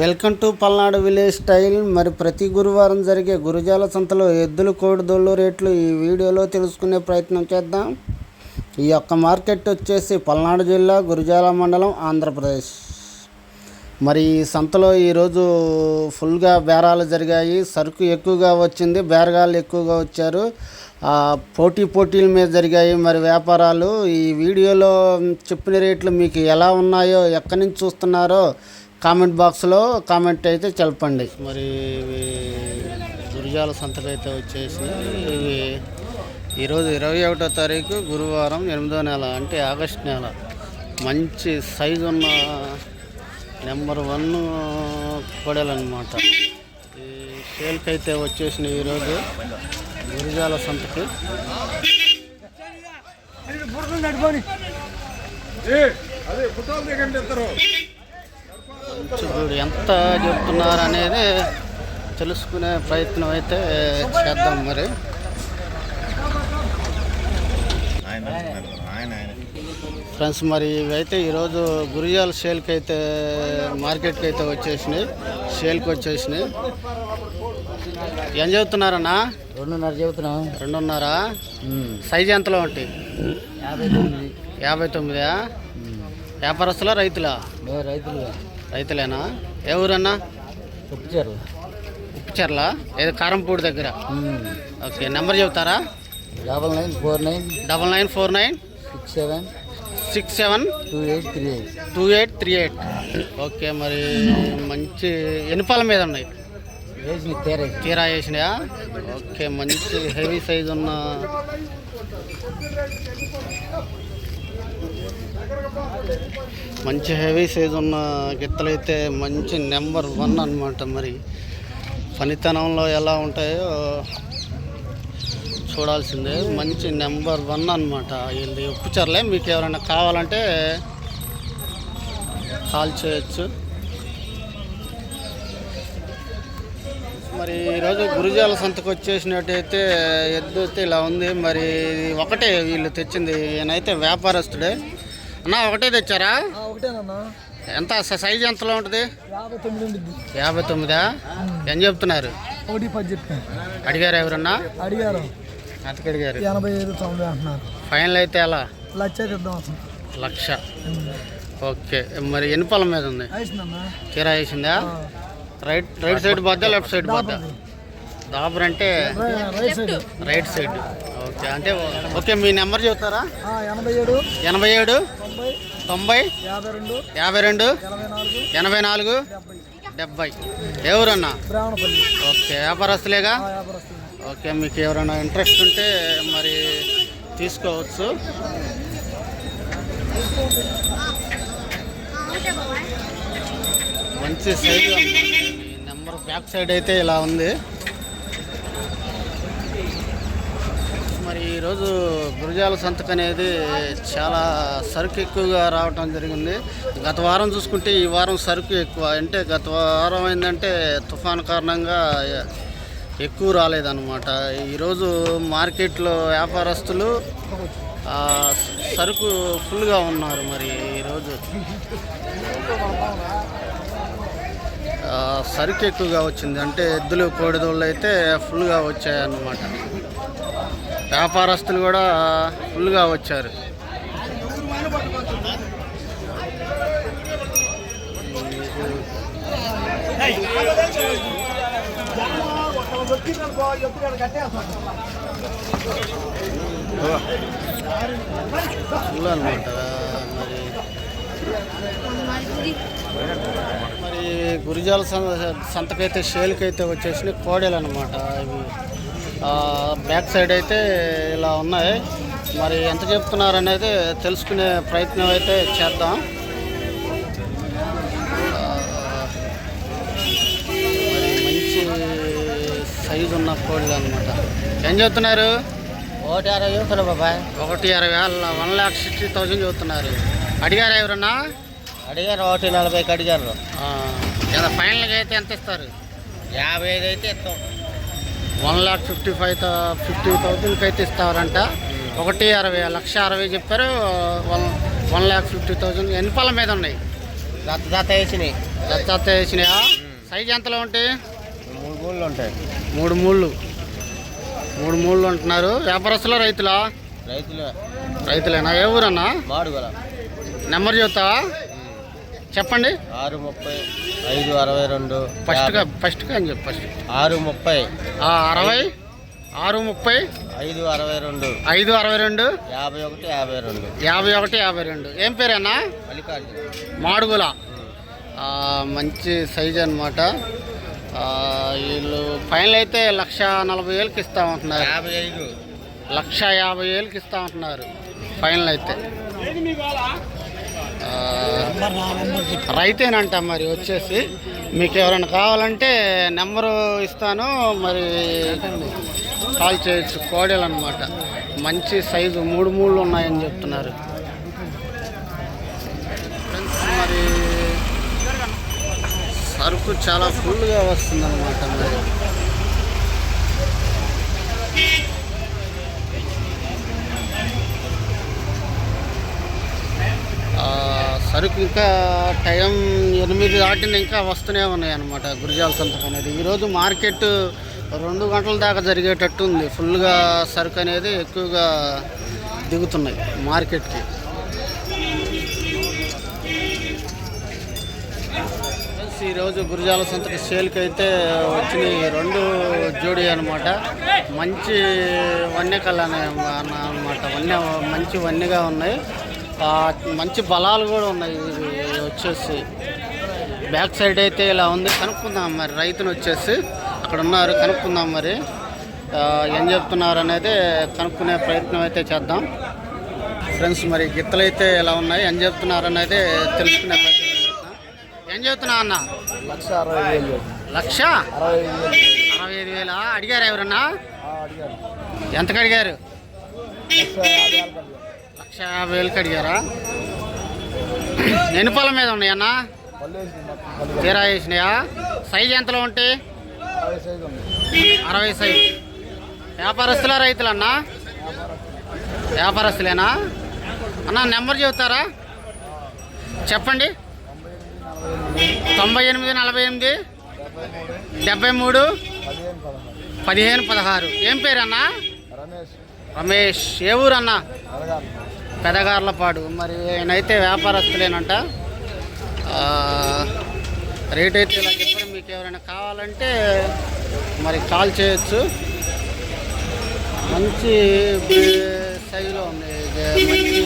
Welcome to Palnadu village style. మరి ప్రతి గురువారం జరిగే గురుజాల సంతలో ఎద్దులు కోడిదోళ్ళు రేట్లు ఈ వీడియోలో తెలుసుకునే ప్రయత్నం చేద్దాం. ఈ యొక్క మార్కెట్ వచ్చేసి పల్నాడు జిల్లా గురుజాల మండలం ఆంధ్రప్రదేశ్. మరి ఈ సంతలో ఈరోజు ఫుల్గా బేరాలు జరిగాయి. సరుకు ఎక్కువగా వచ్చింది బేరగాళ్ళు ఎక్కువగా వచ్చారు. పోటీ పోటీల మీద జరిగాయి మరి వ్యాపారాలు. ఈ వీడియోలో చెప్పిన రేట్లు మీకు ఎలా ఉన్నాయో ఎక్కడి నుంచి చూస్తున్నారో కామెంట్ బాక్స్లో కామెంట్ అయితే తెలపండి. మరి ఇవి గురిజాల సంతకైతే అయితే వచ్చేసి ఇవి ఈరోజు ఇరవై ఒకటో తారీఖు గురువారం ఎనిమిదో నెల అంటే ఆగస్ట్ నెల. మంచి సైజు ఉన్న నెంబర్ వన్ కొడలన్నమాట. ఈ సేల్కి అయితే వచ్చేసిన ఈరోజు గురిజాల సంతకి. చూడు ఎంత చెప్తున్నారు అనేది తెలుసుకునే ప్రయత్నం అయితే చేద్దాం మరి. ఆయన ఆయన ఆయన. ఫ్రెండ్స్ మరి ఇవైతే ఈరోజు గురిజాల సేల్కి అయితే మార్కెట్కి అయితే వచ్చేసినాయి సేల్కి వచ్చేసినాయి. ఏం చెబుతున్నారన్నా? రెండున్నర చెబుతున్నాం. రెండున్నర? సైజ్ ఎంతలో ఉంటాయి? యాభై తొమ్మిది. యాభై తొమ్మిదా? వ్యాపారస్తులా రైతులా? రైతులు రైతులేనా? ఏ ఊరన్నా? ఒప్పించారు ఉప్పుచర్ల ఏదో కారంపూడి దగ్గర. ఓకే నెంబర్ చెబుతారా? Double nine four nine double nine four nine six seven six seven two eight three eight. Two eight three eight. Okay మరి మంచి ఎన్నిపాల మీద ఉన్నాయి. తీరా వేసినాయా? ఓకే మంచి హెవీ సైజ్ ఉన్న మంచి హెవీ సైజ్ ఉన్న గిత్తలైతే మంచి నెంబర్ వన్ అన్నమాట మరి. పనితనంలో ఎలా ఉంటాయో చూడాల్సిందే. మంచి నెంబర్ వన్ అనమాట వీళ్ళది ఉప్పుచర్లే మీకు ఎవరైనా కావాలంటే కాల్ చేయొచ్చు. మరి ఈరోజు గురుజాల సంతకు వచ్చేసినట్టయితే ఎద్దు అయితే ఇలా ఉంది. మరి ఒకటే వీళ్ళు తెచ్చింది. ఈయనైతే వ్యాపారస్తుడే. అన్న ఒకటే తెచ్చారా? ఎంత? సైజ్ ఎంతలో ఉంటుంది? యాభై తొమ్మిది ఏం చెప్తున్నారు? అడిగారు ఎవరన్నా? అడిగారు. ఎంతకు అడిగారు. ఎనభై ఐదు తొంభై అంటున్నారు. ఫైనల్ అయితే ఎలా? లక్ష లక్ష. ఓకే. మరి ఎన్ని పొలం మీద ఉంది? తీరా వేసిందా రైట్ రైట్ సైడ్ పోద్దా లెఫ్ట్ సైడ్ పోద్దా? దాబర్ అంటే right side. Right side. Okay అంటే ఓకే మీ నెంబర్ చెబుతారా ఎనభై ఏడు ఎనభై ఏడు తొంభై యాభై రెండు ఎనభై నాలుగు. డెబ్బై. ఎవరన్నా? ఓకే వ్యాపారస్తులేగా? ఓకే మీకు ఎవరైనా ఇంట్రెస్ట్ ఉంటే మరి తీసుకోవచ్చు. మంచి సైజు. బ్యాక్ సైడ్ అయితే ఇలా ఉంది. మరి ఈరోజు గురుజాల సంతకం అనేది చాలా సరుకు ఎక్కువగా రావటం జరిగింది. గత వారం చూసుకుంటే ఈ వారం సరుకు ఎక్కువ. అంటే గత వారం ఏంటంటే తుఫాన్ కారణంగా ఎక్కువ రాలేదన్నమాట. ఈరోజు మార్కెట్లో వ్యాపారస్తులు సరుకు ఫుల్గా ఉన్నారు మరి ఈరోజు. సరుకు ఎక్కువగా వచ్చింది. అంటే ఎద్దులు కోడిదోళ్ళు అయితే ఫుల్గా వచ్చాయన్నమాట. వ్యాపారస్తులు కూడా ఫుల్గా వచ్చారు. ఫుల్ అనమాట మరి గురిజాల సంతకైతే షేల్కైతే వచ్చేసి కోడలు అనమాట ఇవి బ్యాక్ సైడ్ అయితే ఇలా ఉన్నాయి. మరి ఎంత చెప్తున్నారు అనేది తెలుసుకునే ప్రయత్నం అయితే చేద్దాం. మంచి సైజు ఉన్న కోళ్ళు అనమాట ఏం చెప్తున్నారు? ఒకటి అరవై చెబుతారు బాబాయ్. ఒకటి అరవై వేల వన్ ల్యాక్ సిక్స్టీ థౌజండ్ చెబుతున్నారు అడిగారా ఎవరన్నా? అడిగారు ఒకటి నలభైకి అడిగారు. ఏదో ఫైనల్గా అయితే ఎంత ఇస్తారు? యాభై ఐదు అయితే ఇస్తాం. One lakh fifty five fifty థౌజండ్కి అయితే ఇస్తారంట ఒకటి అరవై లక్ష అరవై చెప్పారు. One one lakh fifty thousand. ఎన్ని పళ్ళ మీద ఉన్నాయి? జత జత వేసినాయి. దత్తాత వేసినాయా? సైజ్ ఎంతలో ఉంటాయి? మూడు గోళ్ళు ఉంటాయి. మూడు మూళ్ళు. మూడు మూళ్ళు ఉంటున్నారు వ్యాపారస్తుల రైతులా? రైతులు. రైతులేనా? ఏ ఊరన్నా? మాడుగల. నెంబర్ చెప్తావా? చెప్పండి. ఆరు ముప్పై ఐదు అరవై రెండు ఫస్ట్గా ఫస్ట్గా అని చెప్పు ఫస్ట్. ఆరు ముప్పై ఆ, అరవై ఆరు ముప్పై ఐదు అరవై రెండు ఐదు అరవై రెండు యాభై ఒకటి యాభై రెండు. యాభై ఒకటి యాభై రెండు. ఏం పేరేనా మల్లికార్జున. మాడుగుల. ఆ, మంచి సైజ్ అనమాట వీళ్ళు ఫైనల్ అయితే లక్ష నలభై వేలకి ఇస్తామంటున్నారు యాభై ఐదు. లక్ష యాభై వేలకి ఇస్తామంటున్నారు ఫైనల్ అయితే. రైతేనంట మరి వచ్చేసి. మీకు ఎవరైనా కావాలంటే నెంబరు ఇస్తాను. మరి కాల్ చేయొచ్చు. కోడలు అనమాట మంచి సైజు మూడు మూడు ఉన్నాయని చెప్తున్నారు. మరి సరుకు చాలా ఫుల్గా వస్తుందన్నమాట మరి. సరుకు ఇంకా టైం ఎనిమిది దాటిన ఇంకా వస్తూనే ఉన్నాయి అనమాట గురిజాల సంతకం అనేది. ఈరోజు మార్కెట్ రెండు గంటల దాకా జరిగేటట్టు ఉంది. ఫుల్గా సరుకు అనేది ఎక్కువగా దిగుతున్నాయి మార్కెట్కి. ఈరోజు గురిజాల సంతకి సేల్కి అయితే వచ్చినాయి రెండు జోడీ అనమాట మంచి వన్య కళ్ళ అనమాట వన్య మంచి వన్యగా ఉన్నాయి. మంచి బలాలు కూడా ఉన్నాయి వచ్చేసి. బ్యాక్ సైడ్ అయితే ఇలా ఉంది. కనుక్కుందాం మరి. రైతును వచ్చేసి అక్కడ ఉన్నారు. కనుక్కుందాం మరి. ఏం చెప్తున్నారు అనేది కనుక్కునే ప్రయత్నం అయితే చేద్దాం. ఫ్రెండ్స్ మరి గిత్తలు అయితే ఎలా ఉన్నాయి? ఏం చెప్తున్నారు అనేది తెలుసుకునే ప్రయత్నం చేద్దాం. ఏం చెప్తున్నావు అన్న? లక్ష అరవై లక్ష? అరవై ఐదు వేల అడిగారు ఎవరన్నా? ఎంతకు అడిగారు? లక్ష యాభై వేలు వేలకి అడిగారా? ఎన్ని పొలం మీద ఉన్నాయన్నా తీరా వేసినాయా? సైజ్ ఎంతలో ఉంటాయి అరవై సైజు. ఉంది వ్యాపారస్తులా రైతులన్నా? వ్యాపారస్తులేనా? అన్న నెంబర్ చెబుతారా? చెప్పండి. తొంభై ఎనిమిది నలభై ఎనిమిది డెబ్బై మూడు పదిహేను పదహారు. ఏం పేరన్నా? రమేష్ రమేష్. ఏ ఊరన్నా? పెదగార్లపాడు. మరి నేనైతే వ్యాపారస్తులేనంట. రేట్ అయితే ఇలా చెప్పడం మీకు ఎవరైనా కావాలంటే మరి కాల్ చేయొచ్చు. మంచి సైజులో ఉన్నాయి. ఇది మంచి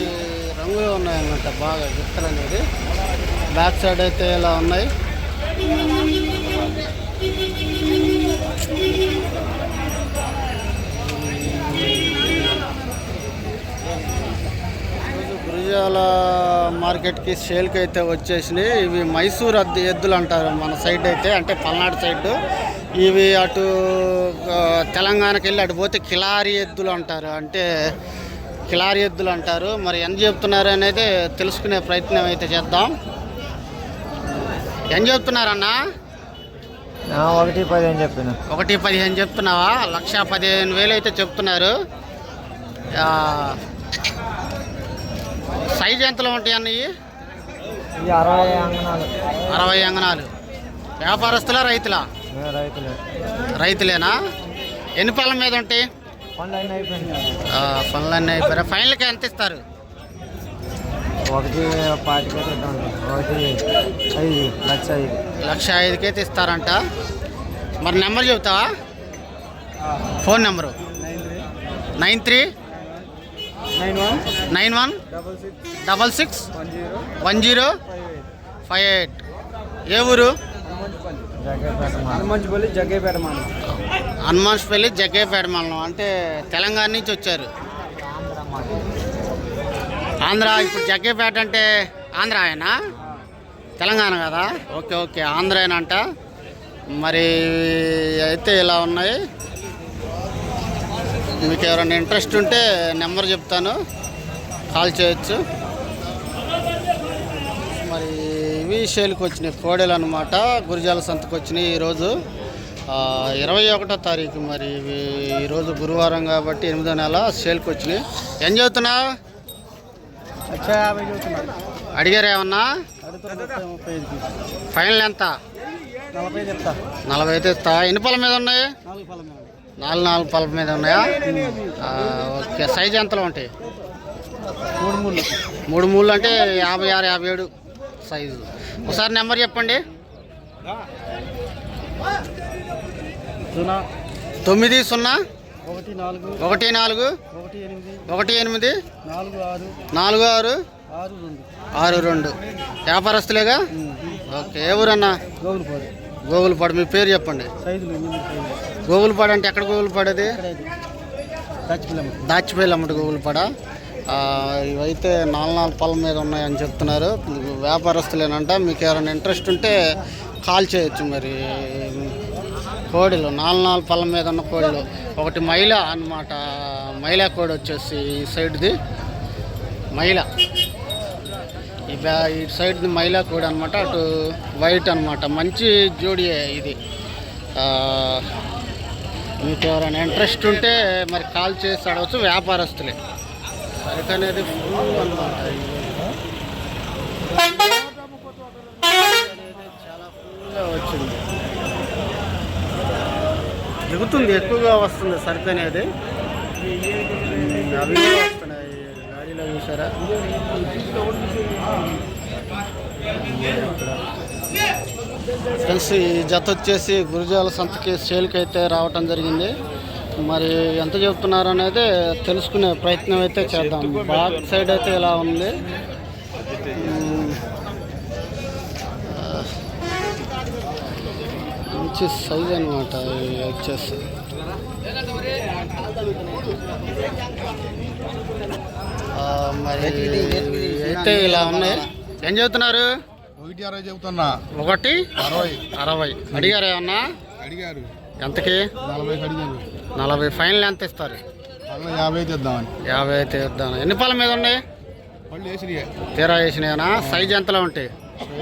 రంగులో ఉన్నాయన్నమాట బాగా గిత్తలు అనేది బ్యాక్ సైడ్ అయితే ఇలా ఉన్నాయి. గురిజాల మార్కెట్కి సేల్కి అయితే వచ్చేసినాయి. ఇవి మైసూర్ అద్దె ఎద్దులు అంటారు మన సైడ్ అయితే అంటే పల్నాడు సైడ్. ఇవి అటు తెలంగాణకి వెళ్ళి అటు పోతే కిలారి ఎద్దులు అంటారు. అంటే కిలారి ఎద్దులు అంటారు. మరి ఎంత చెప్తున్నారు అనేది తెలుసుకునే ప్రయత్నం అయితే చేద్దాం. ఎంత చెప్తున్నారన్నా? ఒకటి పదిహేను చెప్పిన. ఒకటి పదిహేను చెప్తున్నావా? లక్ష పదిహేను వేలు అయితే చెప్తున్నారు. సైజ్ ఎంతలో ఉంటాయి ఇది అరవై అంగనాలు. అరవై అంగనాలు. వ్యాపారస్తులా రైతులా? రైతులు. రైతులేనా? ఎన్ని పళ్ళ మీద ఉంటాయి? పనులన్నీ అయిపోయారు ఫైనల్కి ఎంత ఇస్తారు? ఒకటి పాతిక ఒకటి ఐదు లక్ష ఐదు. లక్ష ఇస్తారంట మరి number చెబుతావా? Phone number? Nine three? Nine one? Double six? Double six one zero? Five eight. ఏ ఊరు? హనుమంచిపల్లి జగ్గేపేట హనుమాన్స్పల్లి జగ్గేపేట మండలం. అంటే తెలంగాణ నుంచి వచ్చారు. ఆంధ్ర ఇప్పుడు జగ్గేపేట అంటే ఆంధ్ర ఆయన? తెలంగాణ కదా? Okay okay. ఆంధ్రేనంట మరి అయితే ఇలా ఉన్నాయి? మీకు ఎవరైనా ఇంట్రెస్ట్ ఉంటే నెంబర్ చెప్తాను. కాల్ చేయొచ్చు. మరి ఇవి సేల్కి వచ్చినాయి కోడెలు అనమాట గురిజాల సంతకు వచ్చినాయి ఈరోజు. ఇరవై ఒకటో తారీఖు మరి ఇవి ఈరోజు గురువారం కాబట్టి ఎనిమిదో నెల సేల్కి వచ్చినాయి. ఏం చూస్తున్నాడు అడిగారు ఏమన్నా? ఫైనల్ ఎంత? నలభై ఇస్తా ఎన్ని పళ్ళ మీద ఉన్నాయి? నాలుగు నాలుగు పళ్ళ మీద ఉన్నాయా? ఓకే. సైజ్ ఎంతలో ఉంటాయి? మూడు మూడు మూడు మూడు అంటే యాభై ఆరు యాభై ఏడు సైజు. ఒకసారి నెంబర్ చెప్పండి. తొమ్మిది సున్నా. ఒకటి నాలుగు. ఒకటి నాలుగు. ఒకటి ఎనిమిది. నాలుగు ఆరు. ఆరు. రెండు. ఆరు రెండు. వ్యాపారస్తులేగా? ఓకే. ఏ ఊరన్నా? గోగులపాడు. గోగులపాడు మీ పేరు చెప్పండి. గోగులపాడు అంటే ఎక్కడ గోగులపాడు అది? దాచిపల్లి అమ్మటి. గోగులపాడ? ఇవైతే నాలుగు నాలుగు పళ్ళ మీద ఉన్నాయని చెప్తున్నారు. వ్యాపారస్తులేనంట మీకు ఎవరైనా ఇంట్రెస్ట్ ఉంటే కాల్ చేయొచ్చు మరి. కోడిలు నాలుగు నాలుగు పళ్ళ మీద ఉన్న కోడిలు. ఒకటి మైల అన్నమాట. మైలా కోడి వచ్చేసి ఈ సైడ్ది. మైల. ఇటు సైడ్ ఈ మైలా కోడి అనమాట అటు వైట్ అనమాట మంచి జోడి ఇది. మీకు ఎవరైనా ఇంట్రెస్ట్ ఉంటే మరి కాల్ చేసి అడవచ్చు వ్యాపారస్తులే. సరుకు అనేది ఫుల్ అనమాట చాలా ఫుల్గా వచ్చింది. దిగుతుంది ఎక్కువగా వస్తుంది సరుకు అనేది. అవి కూడా వస్తున్నాయి. చూసారా? ఫ్రెండ్స్ ఈ జత వచ్చేసి గురుజాల సంతకి సేల్కి అయితే రావటం జరిగింది. మరి ఎంత చెప్తున్నారు అనేది తెలుసుకునే ప్రయత్నం అయితే చేద్దాం. బ్యాక్ సైడ్ అయితే ఇలా ఉంది. మంచి సైజ్ అనమాట వచ్చేసి మరి అయితే ఇలా ఉన్నాయి. ఏం చెబుతున్నారు? ఒకటి అరవై చెబుతున్నా. ఒకటి అరవై. అరవై. అడిగారు ఏమన్నా? అడిగారు. ఎంతకి? నలభైకి అడిగారు. నలభై. ఫైనల్ ఎంత ఇస్తారు? యాభై తెద్దామని యాభై అయితే ఇద్దాను ఎన్ని పాల మీద ఉన్నాయి? తీరా వేసినాయనా? సైజ్ ఎంతలో ఉంటాయి?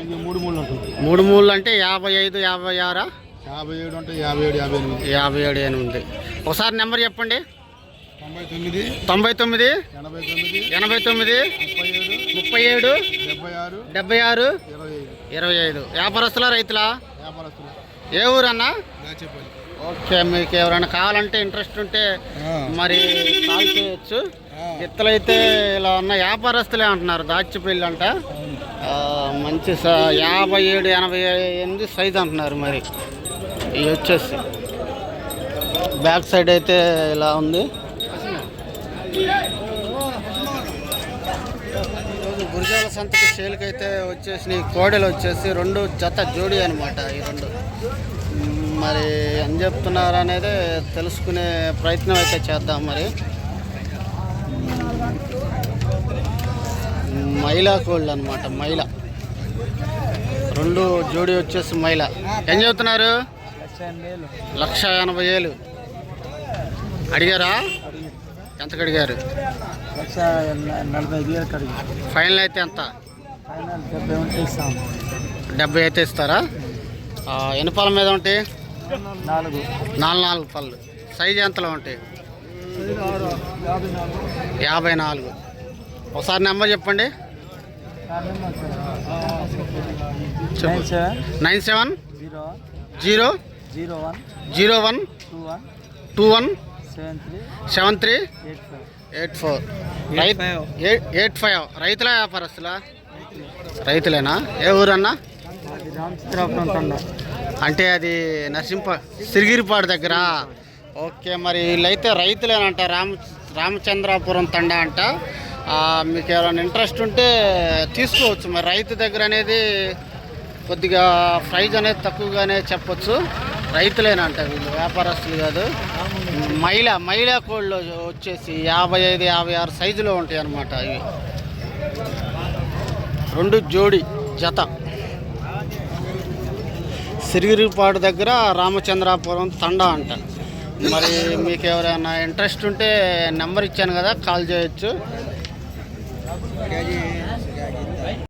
ఐదు మూడు మూడు ఉంటుంది. మూడు మూడు అంటే యాభై ఐదు యాభై ఆరా? యాభై ఏడు అంటే యాభై ఏడు యాభై ఎనిమిది. యాభై ఏడు ఎనిమిది. ఒకసారి నెంబర్ చెప్పండి. తొంభై తొమ్మిది ఎనభై తొమ్మిది ముప్పై ఏడు డెబ్బై ఆరు ఇరవై ఐదు. వ్యాపారస్తుల రైతులా? ఏ ఊరన్నా? ఓకే మీకు ఎవరైనా కావాలంటే ఇంట్రెస్ట్ ఉంటే మరి కాల్ చేయొచ్చు. ఇత్తలైతే ఇలా ఉన్న వ్యాపారస్తులే అంటున్నారు దాచిపల్లి అంట మంచి యాభై ఏడు ఎనభై ఎనిమిది సైజ్ అంటున్నారు మరి. ఇవి వచ్చేసి. బ్యాక్ సైడ్ అయితే ఇలా ఉంది. ఈరోజు గురిజాల సంతకి సేల్కి అయితే వచ్చేసి కోడలు వచ్చేసి రెండు జత జోడి అనమాట ఈ రెండు. మరి ఏం చెప్తున్నారు అనేది తెలుసుకునే ప్రయత్నం అయితే చేద్దాం మరి. మ్, మైలా కోళ్ళు అనమాట మైల రెండు జోడి వచ్చేసి మైల ఏం చెబుతున్నారు లక్ష ఎనభై వేలు అడిగారా? లక్ష ఎన- నలభై ఐదు ఫైనల్ అయితే ఎంత? ఫైనల్ డెబ్బై ఉంటే అయితే ఇస్తారా? ఎన్ని పళ్ళ మీద ఉంటాయి? నాలుగు. నాలుగు నాలుగు పళ్ళు. సైజ్ ఎంతలో ఉంటాయి? యాభై నాలుగు. ఒకసారి నెంబర్ చెప్పండి. Nine seven. Nine seven zero. Zero zero one. Zero one two one. Two one seven three eight four. Eight five. Eight five. రైతుల వ్యాపారస్తులా? రైతులేనా? ఏ ఊరన్నా? అంటే అది నరసింప సిరిగిరిపాడు దగ్గర. ఓకే మరి వీళ్ళైతే రైతులేనంట రామ రామచంద్రాపురం తండ అంట. మీకు ఎవరైనా ఇంట్రెస్ట్ ఉంటే తీసుకోవచ్చు. మరి రైతు దగ్గర అనేది కొద్దిగా ప్రైజ్ అనేది తక్కువగానే చెప్పొచ్చు. రైతులేనంట వీళ్ళు? వ్యాపారస్తులు కాదు. మహిళ మహిళా కోళ్ళు వచ్చేసి యాభై ఐదు యాభై ఆరు సైజులో ఉంటాయి అన్నమాట ఇవి రెండు జోడి జత. సిరిగిరిపాడు దగ్గర రామచంద్రాపురం తండా అంట. మరి మీకు ఎవరైనా ఇంట్రెస్ట్ ఉంటే నెంబర్ ఇచ్చాను కదా కాల్ చేయొచ్చు.